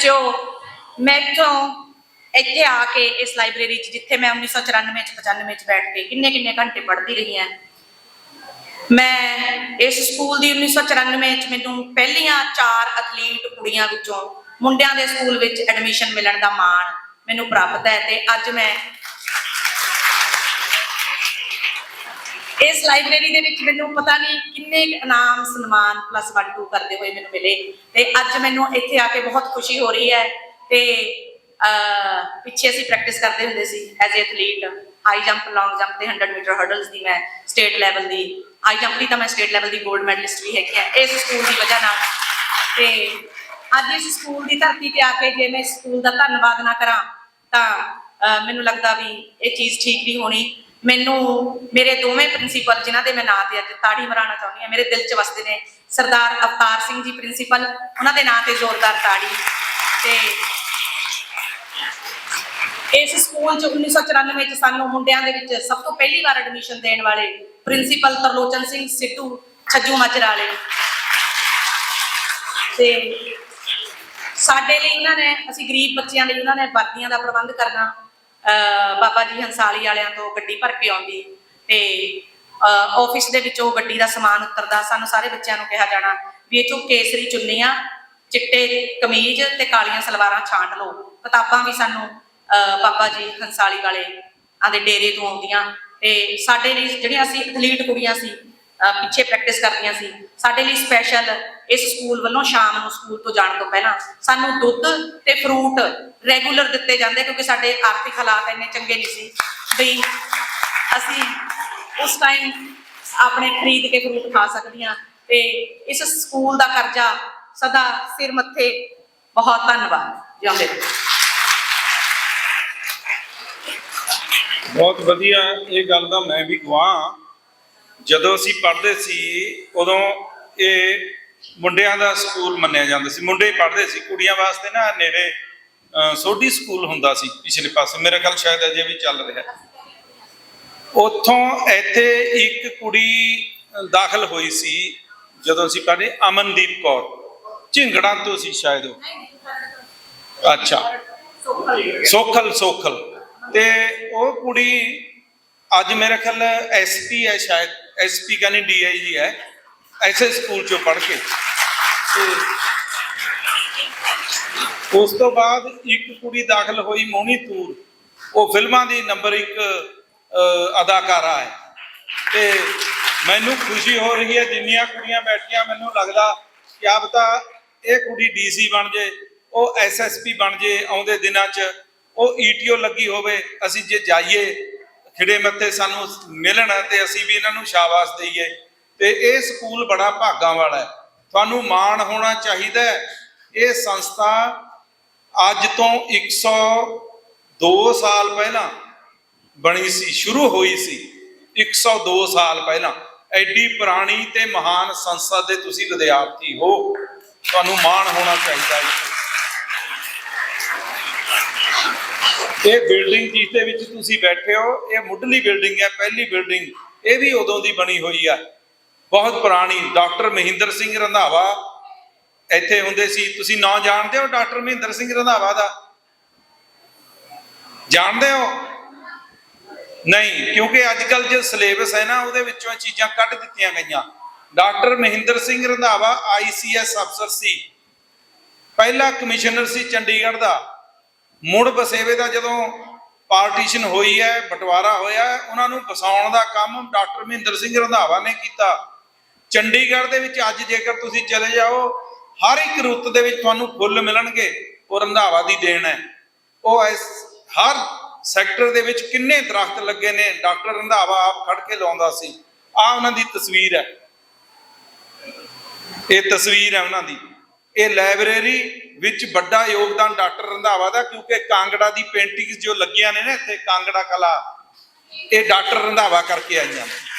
ਬੱਚਿਓ ਮੈਥੋਂ ਇੱਥੇ ਆ ਕੇ ਇਸ ਲਾਇਬ੍ਰੇਰੀ 'ਚ ਜਿੱਥੇ ਮੈਂ 1994 ਚ 95 ਚ ਬੈਠ ਕੇ ਕਿੰਨੇ ਕਿੰਨੇ ਘੰਟੇ ਪੜ੍ਹਦੀ ਰਹੀ ਹਾਂ ਮੈਂ ਇਸ ਸਕੂਲ ਦੀ 1994 ਚ ਮੈਨੂੰ ਪਹਿਲੀਆਂ ਚਾਰ ਐਥਲੀਟ ਕੁੜੀਆਂ ਵਿੱਚੋਂ ਮੁੰਡਿਆਂ ਦੇ ਸਕੂਲ ਵਿੱਚ ਐਡਮਿਸ਼ਨ ਮਿਲਣ ਦਾ ਮਾਣ ਮੈਨੂੰ ਪ੍ਰਾਪਤ ਹੈ ਤੇ ਅੱਜ ਮੈਂ ਇਸ ਲਾਇਬ੍ਰੇਰੀ ਦੇ ਵਿੱਚ ਮੈਨੂੰ ਪਤਾ ਨਹੀਂ ਕਿੰਨੇ ਕੁ ਇਨਾਮ ਸਨਮਾਨ ਪਲੱਸ 1 2 ਕਰਦੇ ਹੋਏ ਮੈਨੂੰ ਮਿਲੇ। ਤੇ ਅੱਜ ਮੈਨੂੰ ਇੱਥੇ ਆ ਕੇ ਬਹੁਤ ਖੁਸ਼ੀ ਹੋ ਰਹੀ ਹੈ ਤੇ ਪਿੱਛੇ ਅਸੀਂ ਪ੍ਰੈਕਟਿਸ ਕਰਦੇ ਹੁੰਦੇ ਸੀ as a athlete high jump long jump ਤੇ 100 ਮੀਟਰ ਹਰਡਲਸ ਦੀ ਮੈਂ ਸਟੇਟ ਲੈਵਲ ਦੀ ਹਾਈ ਜੰਪ ਦੀ ਤਾਂ ਮੈਂ ਸਟੇਟ ਲੈਵਲ ਦੀ 골ਡ ਮੈਡਲਿਸਟ ਵੀ ਹੈਗੀ ਆ ਇਸ ਸਕੂਲ ਦੀ ਵਜ੍ਹਾ ਨਾਲ ਤੇ ਅੱਜ ਇਸ ਸਕੂਲ ਦੀ ਧਰਤੀ ਤੇ ਆ ਕੇ ਜੇ ਮੈਂ ਇਸ ਸਕੂਲ ਦਾ ਧੰਨਵਾਦ ਨਾ ਕਰਾਂ ਤਾਂ ਮੈਨੂੰ ਲੱਗਦਾ ਵੀ ਇਹ ਚੀਜ਼ ਠੀਕ ਨਹੀਂ ਹੋਣੀ। ਮੈਨੂੰ ਮੇਰੇ ਦੋਵੇਂ ਪ੍ਰਿੰਸੀਪਲ ਜਿਨ੍ਹਾਂ ਦੇ ਮੈਂ ਨਾਂ ਤੇ ਅੱਜ ਤਾੜੀ ਮਰਾਣਾ ਚਾਹੁੰਦੀ ਹਾਂ, ਮੇਰੇ ਦਿਲ 'ਚ ਵਸਦੇ ਨੇ ਸਰਦਾਰ ਅਵਤਾਰ ਸਿੰਘ ਜੀ ਪ੍ਰਿੰਸੀਪਲ ਉਹਨਾਂ ਦੇ ਨਾਂ ਤੇ ਜ਼ੋਰਦਾਰ ਤਾੜੀ ਤੇ ਇਸ ਸਕੂਲ 'ਚ 1994 ਚ ਸਾਨੂੰ ਮੁੰਡਿਆਂ ਦੇ ਵਿੱਚ ਸਭ ਤੋਂ ਪਹਿਲੀ ਵਾਰ ਐਡਮਿਸ਼ਨ ਦੇਣ ਵਾਲੇ ਪ੍ਰਿੰਸੀਪਲ ਤਰਲੋਚਨ ਸਿੰਘ ਸਿੱਧੂ ਛੱਜੂ ਮਾਜਰਾਲੇ ਤੇ ਸਾਡੇ ਲਈ ਉਹਨਾਂ ਨੇ, ਅਸੀਂ ਗਰੀਬ ਬੱਚਿਆਂ ਲਈ ਉਹਨਾਂ ਨੇ ਵਰਦੀਆਂ ਦਾ ਪ੍ਰਬੰਧ ਕਰਨਾ ਬਾਬਾ ਜੀ ਹੰਸਾਲੀ ਵਾਲਿਆਂ ਤੋਂ ਗੱਡੀ ਭਰ ਕੇ ਆਉਂਦੀ ਤੇ ਆਫਿਸ ਦੇ ਵਿੱਚੋਂ ਗੱਡੀ ਦਾ ਸਮਾਨ ਉਤਰਦਾ, ਸਾਨੂੰ ਸਾਰੇ ਬੱਚਿਆਂ ਨੂੰ ਕਿਹਾ ਜਾਣਾ ਵੀ ਇਹ ਚੋਂ ਕੇਸਰੀ ਚੁੰਨੀਆਂ ਚਿੱਟੇ ਕਮੀਜ਼ ਤੇ ਕਾਲੀਆਂ ਸਲਵਾਰਾਂ ਛਾਂਟ ਲਓ। ਕਿਤਾਬਾਂ ਵੀ ਸਾਨੂੰ ਬਾਬਾ ਜੀ ਹੰਸਾਲੀ ਵਾਲੇ ਆਦੇ ਡੇਰੇ ਤੋਂ ਆਉਂਦੀਆਂ ਤੇ ਸਾਡੇ ਲਈ ਜਿਹੜੀਆਂ ਅਸੀਂ ਐਥਲੀਟ ਕੁੜੀਆਂ ਸੀ ਪਿੱਛੇ ਪ੍ਰੈਕਟਿਸ ਕਰਦੀਆਂ ਸੀ, ਸਾਡੇ ਲਈ ਸਪੈਸ਼ਲ ਇਸ ਸਕੂਲ ਵੱਲੋਂ ਸ਼ਾਮ ਨੂੰ ਸਕੂਲ ਤੋਂ ਜਾਣ ਤੋਂ ਪਹਿਲਾਂ ਸਾਨੂੰ ਦੁੱਧ ਤੇ ਫਰੂਟ ਰੈਗੂਲਰ ਦਿੱਤੇ ਜਾਂਦੇ ਕਿਉਂਕਿ ਸਾਡੇ ਆਰਥਿਕ ਹਾਲਾਤ ਇੰਨੇ ਚੰਗੇ ਨਹੀਂ ਸੀ। ਵੀ ਅਸੀਂ ਉਸ ਟਾਈਮ ਆਪਣੇ ਖਰੀਦ ਕੇ ਫਰੂਟ ਖਾ ਸਕਦੀਆਂ ਤੇ ਇਸ ਸਕੂਲ ਦਾ ਕਰਜ਼ਾ ਸਦਾ ਸਿਰ ਮੱਥੇ ਬਹੁਤ ਧੰਨਵਾਦ। ਜਿਉਂਦੇ ਬਹੁਤ ਵਧੀਆ ਇਹ ਗੱਲ ਦਾ ਮੈਂ ਵੀ ਗਵਾਹ ਜਦੋਂ ਅਸੀਂ ਪੜ੍ਹਦੇ ਸੀ ਉਦੋਂ ਇਹ ਮੁੰਡਿਆਂ ਦਾ ਸਕੂਲ ਮੰਨਿਆ ਜਾਂਦਾ ਸੀ। ਮੁੰਡੇ ਪੜ੍ਹਦੇ ਸੀ, ਕੁੜੀਆਂ ਵਾਸਤੇ ਨਾ ਨੇੜੇ ਸੋਢੀ ਸਕੂਲ ਹੁੰਦਾ ਸੀ ਪਿਛਲੇ ਪਾਸੇ। ਮੇਰੇ ਖਿਆਲ ਸ਼ਾਇਦ ਅਜੇ ਵੀ ਚੱਲ ਰਿਹਾ। ਉੱਥੋਂ ਇੱਥੇ ਇੱਕ ਕੁੜੀ ਦਾਖਲ ਹੋਈ ਸੀ, ਜਦੋਂ ਅਸੀਂ ਪੜ੍ਹੇ, ਅਮਨਦੀਪ ਕੌਰ। ਝਿੰਗੜਾਂ ਤੋਂ ਸੀ ਸ਼ਾਇਦ ਉਹ। ਅੱਛਾ। ਸੋਖਲ ਸੋਖਲ। ਤੇ ਉਹ ਕੁੜੀ ਅੱਜ ਮੇਰੇ ਖਿਆਲ ਐਸਪੀ ਹੈ ਸ਼ਾਇਦ। ਐਸਪੀ ਕਹਿੰਦੀ ਡੀਆਈਜੀ ਹੈ। ਐਸੇ ਸਕੂਲ ਚੋਂ ਪੜ੍ਹ ਕੇ। ਤੇ ਉਸ ਤੋਂ ਬਾਅਦ ਇੱਕ ਕੁੜੀ ਦਾਖਲ ਹੋਈ ਮੋਹਣੀ ਤੂਰ। ਉਹ ਫਿਲਮਾਂ ਦੀ ਨੰਬਰ 1 ਅਦਾਕਾਰਾ ਹੈ। ਤੇ ਮੈਨੂੰ ਖੁਸ਼ੀ ਹੋ ਰਹੀ ਹੈ, ਜਿੰਨੀਆਂ ਕੁੜੀਆਂ ਬੈਠੀਆਂ, ਮੈਨੂੰ ਲੱਗਦਾ ਕਿ ਆਪ ਤਾਂ ਇਹ ਕੁੜੀ ਡੀਸੀ ਬਣ ਜੇ, ਉਹ ਐਸਐਸਪੀ ਬਣ ਜੇ, ਆਉਂਦੇ ਦਿਨਾਂ 'ਚ ਉਹ ਈਟੀਓ ਲੱਗੀ ਹੋਵੇ, ਅਸੀਂ ਜੇ ਜਾਈਏ ਖਿੜੇ ਮੱਥੇ ਸਾਨੂੰ ਮਿਲਣ ਤੇ ਅਸੀਂ ਵੀ ਇਹਨਾਂ ਨੂੰ ਸ਼ਾਬਾਸ਼ ਦਈਏ। ਤੇ ਇਹ ਸਕੂਲ ਬੜਾ ਭਾਗਾਂ ਵਾਲਾ ਹੈ। ਤੁਹਾਨੂੰ ਮਾਣ ਹੋਣਾ ਚਾਹੀਦਾ ਹੈ। ਇਹ ਸੰਸਥਾ ਅੱਜ ਤੋਂ 102 ਸਾਲ ਪਹਿਲਾਂ ਬਣੀ ਸੀ, ਸ਼ੁਰੂ ਹੋਈ ਸੀ। 102 ਸਾਲ ਪਹਿਲਾਂ। ਐਡੀ ਪੁਰਾਣੀ ਤੇ ਮਹਾਨ ਸੰਸਥਾ ਦੇ ਤੁਸੀਂ ਵਿਦਿਆਰਥੀ ਹੋ। ਤੁਹਾਨੂੰ ਮਾਣ ਹੋਣਾ ਚਾਹੀਦਾ ਹੈ ਇਹ ਬਿਲਡਿੰਗ ਜਿਸ ਦੇ ਵਿੱਚ ਤੁਸੀਂ ਬੈਠੇ ਹੋ, ਇਹ ਮੁੱਢਲੀ ਬਿਲਡਿੰਗ ਹੈ, ਪਹਿਲੀ ਬਿਲਡਿੰਗ। ਇਹ ਵੀ ਉਦੋਂ ਦੀ ਬਣੀ ਹੋਈ ਆ। ਬਹੁਤ ਪੁਰਾਣੀ, ਡਾਕਟਰ ਮਹਿੰਦਰ ਸਿੰਘ ਰੰਧਾਵਾ ਇੱਥੇ ਹੁੰਦੇ ਸੀ। ਤੁਸੀਂ ਨਾਂ ਜਾਣਦੇ ਹੋ ਡਾਕਟਰ ਮਹਿੰਦਰ ਸਿੰਘ ਰੰਧਾਵਾ ਦਾ? ਜਾਣਦੇ ਹੋ? ਨਹੀਂ, ਕਿਉਂਕਿ ਅੱਜ ਕੱਲ ਜੋ ਸਿਲੇਬਸ ਹੈ ਨਾ, ਉਹਦੇ ਵਿੱਚੋਂ ਚੀਜ਼ਾਂ ਕੱਢ ਦਿੱਤੀਆਂ ਗਈਆਂ। ਡਾਕਟਰ ਮਹਿੰਦਰ ਸਿੰਘ ਰੰਧਾਵਾ ਆਈਸੀਐਸ ਅਫਸਰ ਸੀ। ਪਹਿਲਾ ਕਮਿਸ਼ਨਰ ਸੀ ਚੰਡੀਗੜ੍ਹ ਦਾ। ਮੁੜ ਬਸੇਵੇ ਦਾ ਜਦੋਂ ਪਾਰਟੀਸ਼ਨ ਹੋਈ ਹੈ, ਬਟਵਾਰਾ ਹੋਇਆ, ਉਹਨਾਂ ਨੂੰ ਵਸਾਉਣ ਦਾ ਕੰਮ ਡਾਕਟਰ ਮਹਿੰਦਰ ਸਿੰਘ ਰੰਧਾਵਾ ਨੇ ਕੀਤਾ। ਚੰਡੀਗੜ੍ਹ ਦੇ ਵਿੱਚ ਅੱਜ ਜੇਕਰ ਤੁਸੀਂ ਚਲੇ ਜਾਓ, ਹਰ ਇੱਕ ਰੁੱਤ ਦੇ ਵਿੱਚ ਤੁਹਾਨੂੰ ਫੁੱਲ ਮਿਲਣਗੇ ਉਹ ਰੰਧਾਵਾ ਦੀ ਦੇਣ ਹੈ। ਉਹ ਇਸ ਹਰ ਸੈਕਟਰ ਦੇ ਵਿੱਚ ਕਿੰਨੇ ਦਰਖਤ ਲੱਗੇ ਨੇ, ਡਾਕਟਰ ਰੰਧਾਵਾ ਆਪ ਖੜ ਕੇ ਲਾਉਂਦਾ ਸੀ। ਆ ਉਹਨਾਂ ਦੀ ਤਸਵੀਰ ਹੈ। ਇਹ ਤਸਵੀਰ ਹੈ ਉਹਨਾਂ ਦੀ। ਇਹ ਲਾਇਬ੍ਰੇਰੀ ਵਿੱਚ ਵੱਡਾ ਯੋਗਦਾਨ ਡਾਕਟਰ ਰੰਧਾਵਾ ਦਾ, ਕਿਉਂਕਿ ਕਾਂਗੜਾ ਦੀ ਪੇਂਟਿੰਗਸ ਜੋ ਲੱਗੀਆਂ ਨੇ ਨਾ ਇੱਥੇ, ਕਾਂਗੜਾ ਕਲਾ, ਇਹ ਡਾਕਟਰ ਰੰਧਾਵਾ ਕਰਕੇ ਆਈਆਂ ਨੇ।